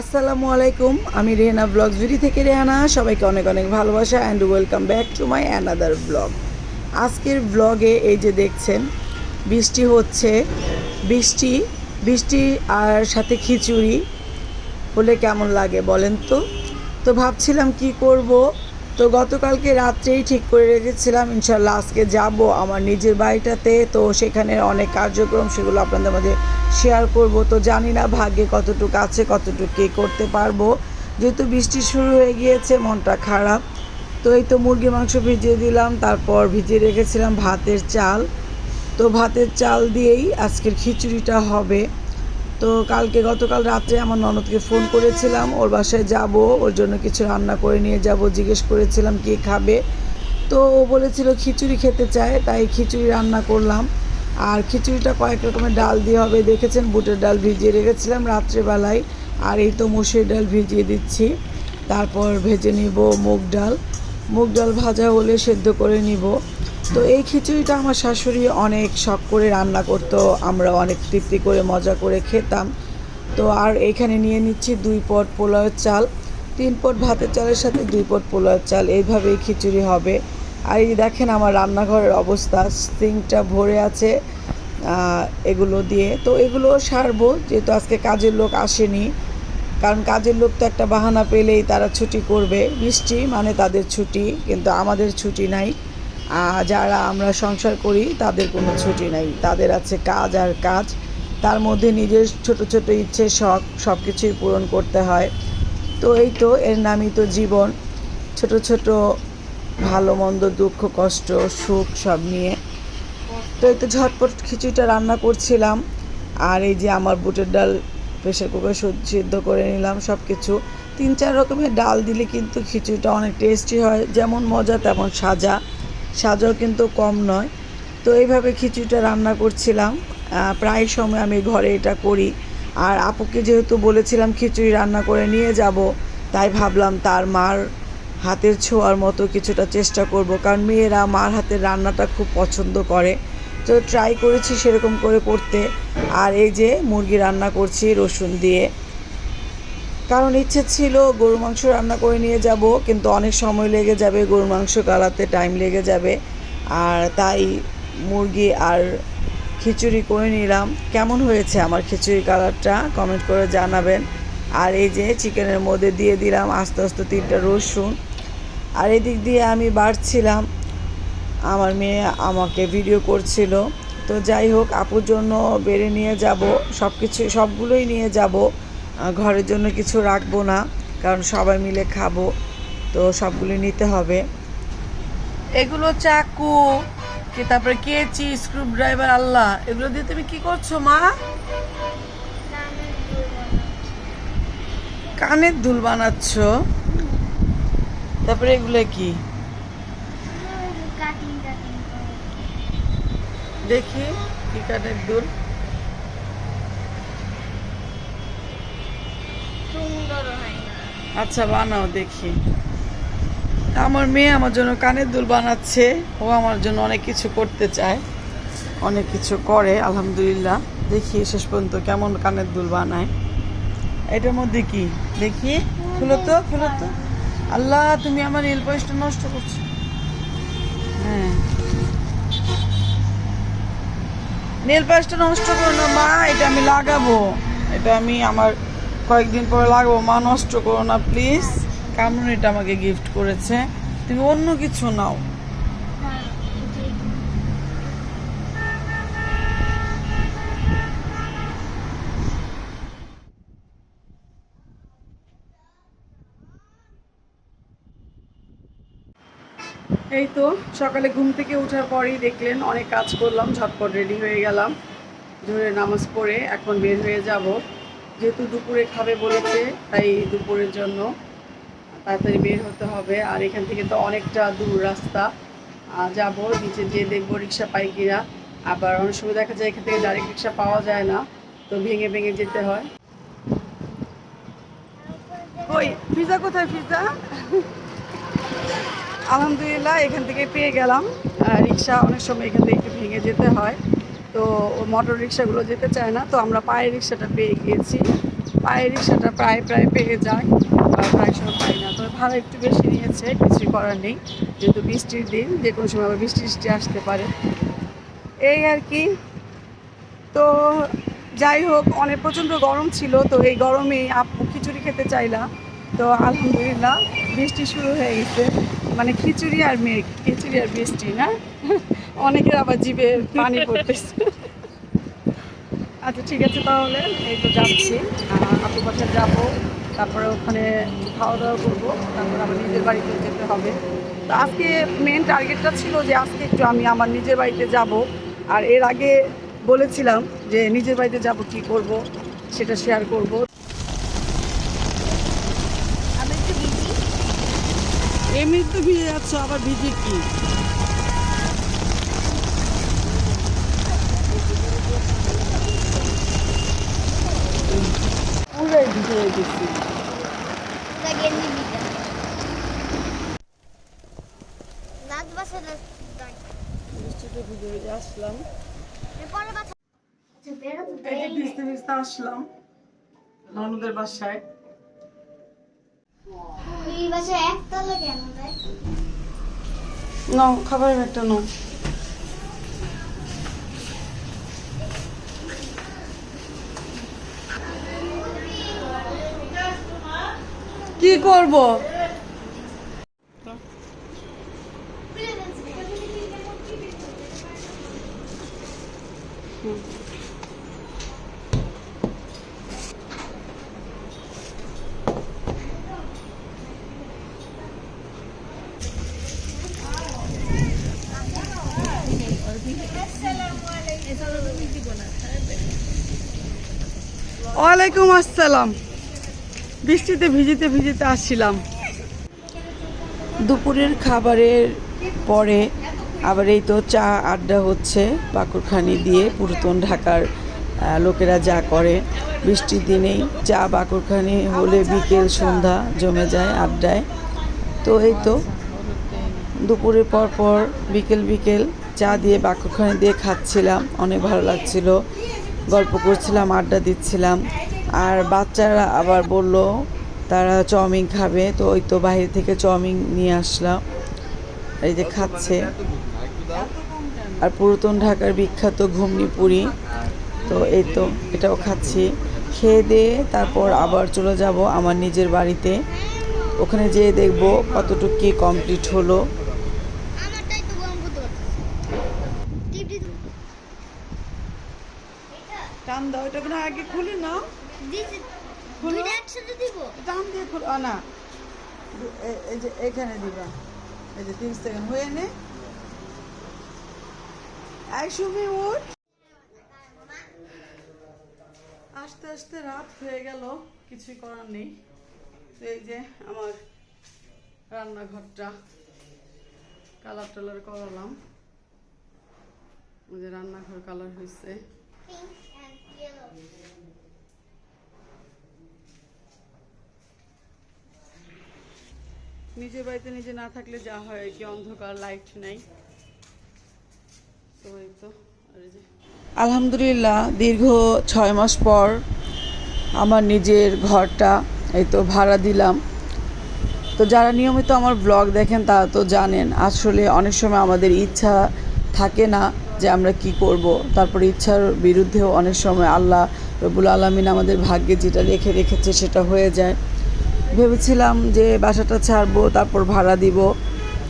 আসসালামু আলাইকুম, আমি রেহানা ব্লগ জুড়ি থেকে রেহানা। সবাইকে অনেক অনেক ভালোবাসা and welcome back to my another blog আজকের ব্লগে এই যে দেখছেন, বৃষ্টি হচ্ছে, বৃষ্টি বৃষ্টি আর সাথে খিচুড়ি। হলে কেমন লাগে বলেন তো? তো ভাবছিলাম কি করব? তো গতকালকে রাত্রেই ঠিক করে রেখেছিলাম ইনশাল্লাহ আজকে যাব আমার নিজের বাড়িটাতে। তো সেখানে অনেক কার্যক্রম, সেগুলো আপনাদের মাঝে শেয়ার করব। তো জানি না ভাগ্যে কতটুকু আছে, কতটুকু কে করতে পারব। যেহেতু বৃষ্টি শুরু হয়ে গিয়েছে, মনটা খারাপ। তো এই তো মুরগির মাংস ভিজিয়ে দিলাম, তারপর ভিজিয়ে রেখেছিলাম ভাতের চাল। তো ভাতের চাল দিয়েই আজকের খিচুড়িটা হবে। তো কালকে গতকাল রাত্রে আমার ননদকে ফোন করেছিলাম, ওর বাসায় যাব, ওর জন্য কিছু রান্না করে নিয়ে যাব, জিজ্ঞেস করেছিলাম কে খাবে। তো ও বলেছিল খিচুড়ি খেতে চায়, তাই খিচুড়ি রান্না করলাম। আর খিচুড়িটা কয়েক রকমের ডাল দিয়ে হবে, দেখেছেন? বুটের ডাল ভিজিয়ে রেখেছিলাম রাত্রেবেলায়, আর এই তো মসুর ডাল ভিজিয়ে দিচ্ছি। তারপর ভেজে নিব মুগ ডাল। মুগ ডাল ভাজা হলে সেদ্ধ করে নিব। তো এই খিচুড়িটা আমার শাশুড়ি অনেক শখ করে রান্না করতো, আমরা অনেক তৃপ্তি করে, মজা করে খেতাম। তো আর এখানে নিয়ে নিচ্ছি দুই পট পোলাওয়ের চাল, তিন পট ভাতের চালের সাথে দুই পট পোলাওয়ের চাল, এইভাবেই খিচুড়ি হবে। আর এই দেখেন আমার রান্নাঘরের অবস্থা, সিঙ্কটা ভরে আছে এগুলো দিয়ে। তো এগুলো সারবো, যেহেতু আজকে কাজের লোক আসেনি, কারণ কাজের লোক তো একটা বাহানা পেলেই তারা ছুটি করবে। বৃষ্টি মানে তাদের ছুটি, কিন্তু আমাদের ছুটি নাই। যারা আমরা সংসার করি, তাদের কোনো ছুটি নাই। তাদের আছে কাজ আর কাজ। তার মধ্যে নিজের ছোট ছোট ইচ্ছে, শখ সব কিছুই পূরণ করতে হয়। তো এই তো, এর নামই তো জীবন। ছোট ছোট ভালো, মন্দ, দুঃখ, কষ্ট, সুখ, সব নিয়ে। তো এই তো ঝটপট খিচুড়িটা রান্না করছিলাম। আর এই যে আমার বুটের ডাল প্রেশার কুকার সিদ্ধ করে নিলাম সব কিছু তিন চার রকমের ডাল দিলে কিন্তু খিচুড়িটা অনেক টেস্টি হয়। যেমন মজা, তেমন সাজা। সাজাও কিন্তু কম নয়। তো এইভাবে খিচুড়িটা রান্না করছিলাম। প্রায় সময় আমি ঘরে এটা করি। আর আপুকে যেহেতু বলেছিলাম খিচুড়ি রান্না করে নিয়ে যাব, তাই ভাবলাম তার মার হাতের ছোঁয়ার মতো কিছুটা চেষ্টা করব। কারণ মেয়েরা মার হাতের রান্নাটা খুব পছন্দ করে। তো ট্রাই করেছি সেরকম করে করতে। আর এই যে মুরগি রান্না করছি রসুন দিয়ে। কারণ ইচ্ছে ছিল গরু মাংস রান্না করে নিয়ে যাব, কিন্তু অনেক সময় লেগে যাবে গরু মাংস কালাতে টাইম লেগে যাবে। আর তাই মুরগি আর খিচুড়ি করে নিলাম। কেমন হয়েছে আমার খিচুড়ি কালারটা? কমেন্ট করে জানাবেন। আর এই যে চিকেনের মধ্যে দিয়ে দিলাম আস্তে আস্তে তিনটা রসুন। আর এদিক দিয়ে আমি বাড়ছিলাম। আমার মেয়ে আমাকে ভিডিও করছিল। তো যাই হোক, আপুর জন্য বেড়ে নিয়ে যাব সব কিছু সবগুলোই নিয়ে যাব। ঘরের জন্য কিছু রাখব না কারণ সবাই মিলে খাব তো সবগুলো নিতে হবে। এগুলো চাকু কি তারপরে কেচি স্ক্রু ড্রাইভার আল্লাহ এগুলো দিয়ে তুমি কি করছ মা? কানের দুল বানাচ্ছ? তারপরে এগুলো কি? কাটিং কাটিং দেখি কি কানের দুল সুন্দর হয় না আচ্ছা বানাও দেখি। আমার মেয়ে আমার জন্য কানের দুল বানাচ্ছে। ও আমার জন্য অনেক কিছু করতে চায়। অনেক কিছু করে, আলহামদুলিল্লাহ। দেখি শেষ পর্যন্ত কেমন কানের দুল বানায়। এটার মধ্যে কি? দেখি। খুলো তো খুলো তো। আল্লাহ, তুমি আমার নীল পয়সটা নষ্ট করছ। হ্যাঁ। নীল পয়সটা নষ্ট করো না, মা, এটা আমি লাগাবো। এটা আমি আমার কয়েকদিন পরে লাগবো। মা, নষ্ট করো না প্লিজ কামরুন এটা আমাকে গিফট করেছে। তুমি অন্য কিছু নাও। এই তো, সকালে ঘুম থেকে ওঠার পরেই দেখলেন অনেক কাজ করলাম, ঝটপট রেডি হয়ে গেলাম। ধরে নামাজ পড়ে এখন বের হয়ে যাব। যেহেতু দুপুরে খাবে বলেছে, তাই দুপুরের জন্য তাড়াতাড়ি বের হতে হবে। আর এখান থেকে তো অনেকটা দূর রাস্তা। যাব, নিচে যেয়ে দেখব রিক্সা পাই কিনা। আবার অনেক সময় দেখা যায় এখান থেকে ডাইরেক্ট রিক্সা পাওয়া যায় না, তো ভেঙে ভেঙে যেতে হয়। ওই পিজা কোথায় পিজা আলহামদুলিল্লাহ, এখান থেকে পেয়ে গেলাম। রিক্সা অনেক সময় এখান থেকে একটু ভেঙে যেতে হয়। তো মোটর রিক্সাগুলো যেতে চায় না, তো আমরা পায়ের রিক্সাটা পেয়ে গিয়েছি। পায়ে রিক্সাটা প্রায় প্রায় পেয়ে যায় প্রায় সময় পাই না। তবে ভাড়া একটু বেশি নিয়েছে, কিছুই করার নেই। যেহেতু বৃষ্টির দিন, যে কোনো সময় আবার বৃষ্টি বৃষ্টি আসতে পারে। এই আর কি। তো যাই হোক, অনেক প্রচণ্ড গরম ছিল, তো এই গরমে আপু খিচুড়ি খেতে চাইলাম তো আলহামদুলিল্লাহ, বৃষ্টি শুরু হয়ে গেছে। মানে খিচুড়ি আর মেঘ খিচুড়ি আর বৃষ্টি, না? অনেকের আবার জিভে পানি পড়তেছে। আচ্ছা ঠিক আছে তাহলে এই তো যাচ্ছি। আপুর বাসায় যাব তারপরে ওখানে খাওয়া দাওয়া করব তারপরে আমার নিজের বাড়িতে যেতে হবে। তো আজকে মেন টার্গেটটা ছিল যে আজকে একটু আমি আমার নিজের বাড়িতে যাব। আর এর আগে বলেছিলাম যে নিজের বাড়িতে যাব কি করব সেটা শেয়ার করব। এমনি তো ভিজে যাচ্ছ আবার ভিজে কি? ভিজে গেছি আসলাম আচ্ছা আসলাম ননদের বাসায় নাও খাবারের একটা নাও কি করব? ওয়ালাইকুম আসসালাম। বৃষ্টিতে ভিজিতে ভিজিতে আসছিলাম। দুপুরের খাবারের পরে আবার এই তো চা আড্ডা হচ্ছে বাকরখানি দিয়ে পুরাতন ঢাকার লোকেরা যা করে। বৃষ্টির দিনেই চা বাকরখানি হলে বিকেল সন্ধ্যা জমে যায় আড্ডায়। তো এই তো দুপুরের পর পর বিকেল বিকেল চা দিয়ে বাকরখানি দিয়ে খাচ্ছিলাম। অনেক ভালো লাগছিল। গল্প করছিলাম, আড্ডা দিচ্ছিলাম। আর বাচ্চারা আবার বলল তারা চাউমিন খাবে। তো ওই তো বাইরে থেকে চাউমিন নিয়ে আসলাম। এই যে খাচ্ছে। আর পুরাতন ঢাকার বিখ্যাত ঘুমনি পুরি তো এই তো এটাও খাচ্ছি। খেয়ে দিয়ে তারপর আবার চলে যাব আমার নিজের বাড়িতে। ওখানে যেয়ে দেখব কতটুকু কি কমপ্লিট হলো। টান দাও এটা আগে খুলে নাও। টান দিয়ে খুলে আ, না। এই যে এখানে দিবা। এই যে তিরিশ সেকেন্ড হয়ে নে। উঠ। আস্তে আস্তে রাত হয়ে গেল। কিছুই করার নেই। তো এই যে আমার রান্নাঘরটা। কালার টালার করালাম। ওই যে রান্নাঘর কালার হয়েছে নিজের বাড়িতে নিজে না থাকলে যা হয় আর কি অন্ধকার লাইট নাই। তো এই তো আলহামদুলিল্লাহ, দীর্ঘ ছয় মাস পর আমার নিজের ঘরটা এই তো ভাড়া দিলাম। তো যারা নিয়মিত আমার ব্লগ দেখেন, তারা তো জানেন, আসলে অনেক সময় আমাদের ইচ্ছা থাকে না যে আমরা কি করব। তারপরে ইচ্ছার বিরুদ্ধেও অনেক সময় আল্লাহ রবুল আলমিন আমাদের ভাগ্যে যেটা রেখে রেখেছে, সেটা হয়ে যায়। ভেবেছিলাম যে বাসাটা ছাড়বো, তারপর ভাড়া দিব।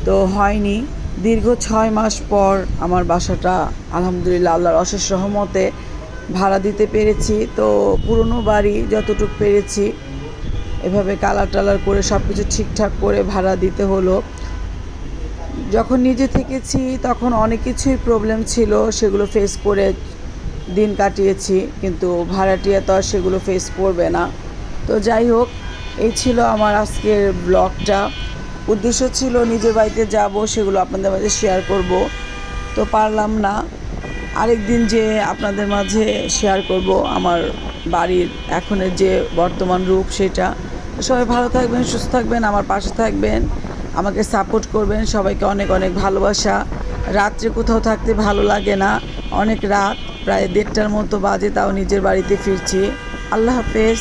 তো হয়নি। দীর্ঘ ছয় মাস পর আমার বাসাটা আলহামদুলিল্লাহ আল্লাহর অশেষ সহমতে ভাড়া দিতে পেরেছি। তো পুরনো বাড়ি যতটুকু পেরেছি, এভাবে কালার টালার করে সব কিছু ঠিকঠাক করে ভাড়া দিতে হলো। যখন নিজে থেকেছি, তখন অনেক কিছুই প্রবলেম ছিল, সেগুলো ফেস করে দিন কাটিয়েছি। কিন্তু ভাড়াটিয়া তো আর সেগুলো ফেস করবে না। তো যাই হোক এই ছিল আমার আজকের ব্লগটা উদ্দেশ্য ছিল নিজের বাড়িতে যাব, সেগুলো আপনাদের মাঝে শেয়ার করব। তো পারলাম না। আরেক দিন যে আপনাদের মাঝে শেয়ার করব আমার বাড়ির এখনের যে বর্তমান রূপ সেটা। সবাই ভালো থাকবেন, সুস্থ থাকবেন, আমার পাশে থাকবেন, আমাকে সাপোর্ট করবেন, সবাইকে অনেক অনেক ভালোবাসা। রাত্রে কোথাও থাকতে ভালো লাগে না, অনেক রাত, প্রায় দেড়টার মতো বাজে, তাও নিজের বাড়িতে ফিরছি। আল্লাহ হাফেজ।